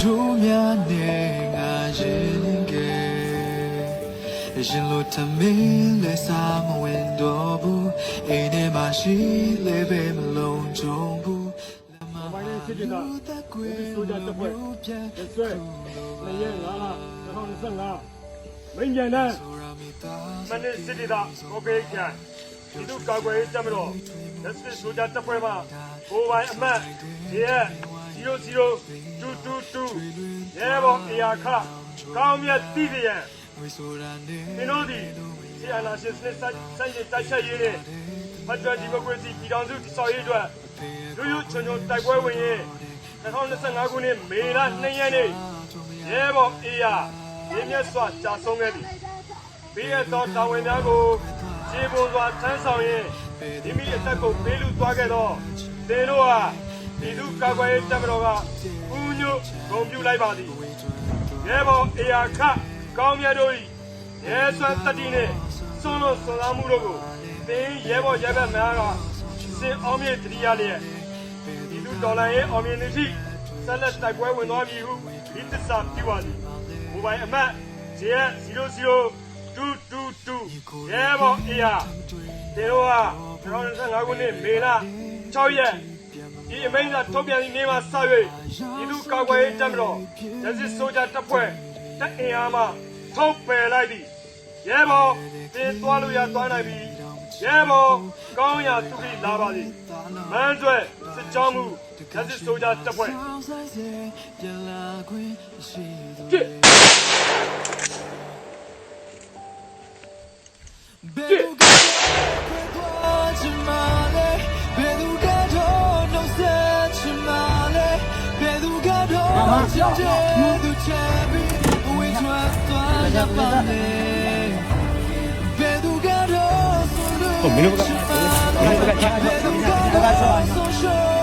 ထိုးများနဲ့ငါရင်ရင်ကဲရှင်လိုတမင်းလဲစားမဝင်တော့ဘူးအိမ်ထဲမှာရှိလဲပဲမလုံးကြုံဘူးမမလေးစစ်တဲ့ကဆိုကြတဲ့ဘက်ဆွဲလေရလာလာ2025မင်းမြန်တဲ့မနေ့စစ်တဲ့ကကိုပေးချန်ဒီလိုကောက်ွယ်တက်မတော့လက်စစ်ဆိုကြတဲ့ဘက်မှာကိုယ်ပိုင်အမတ်ရဲ့ 0022ရဲဘော်အရာခကောင်းမြတ်တည်ရန်ဝေဆိုတာနေမင်းတို့ဒီဆီအနာရှင်စနစ်ဆိုင်ဆိုင်တိုက်ချက်ရေးနဲ့ဖက်ဒရယ်ဒီမိုကရေစီပြည်ထောင်စုတည်ဆောက်ရေးအတွက်လူယူချွန်ချွန်တိုက်ပွဲဝင်ရင်2025ခုနှစ်မေလ2ရက်နေ့ရဲဘော်အေးရရင်းမြတ်စွာကြာဆုံးခဲ့သည်ပြီးရသောတာဝန်များကိုခြေပုံစွာထမ်းဆောင်ရင်ဒီမိအသက်ကိုပေးလူသွားခဲ့သောသင်တို့ဟာ ဒီလူကာကွယ်ရေးတပ်မတော်ကဦးညွတ်ဂုဏ်ပြုလိုက်ပါသည်ရဲဘော်အေယာခကောင်းမြတ်တို့၏ရဲစွမ်းတတိနှင့်စွန့်လွတ်စွန့်စားမှုတို့ကိုသင်ရဲဘော်ရဲဘက်များကစင်အောင်မြေတတိယလျက်ဒီလူဒေါ်လာရဲ့အောင်မြင်နေသည့်ဆက်လက်တိုက်ပွဲဝင်သွားမည်ဟုဒီသစ္စာပြုပါသည်မိုဘိုင်းအမှတ် JS00222 ရဲဘော်အေယာတေရောဟာ2025ခုနှစ်မေလ6ရက် ဒီအမိန့်စာထုတ်ပြန်သည့်နေ့မှစ၍ဒီလူကာကွယ်ရေးတပ်မတော်ရစစ်ဆိုကြတပ်ဖွဲ့တပ်အင်အားမှထုတ်ပယ်လိုက်သည်ရဲဘော်တင်သွားလို့ရသွားနိုင်ပြီရဲဘော်ကောင်းရာသူခိလာပါသည်မန်းကျွဲစစ်ကြောင်းမှုရစစ်ဆိုကြတပ်ဖွဲ့ဆောင်ဆိုင်စေပြန်လာခွင့်ရှိသူကြည့်ဘယ် ဟုတ်မင်းတို့ကမင်းတို့ကချားချားမင်းတို့ကချား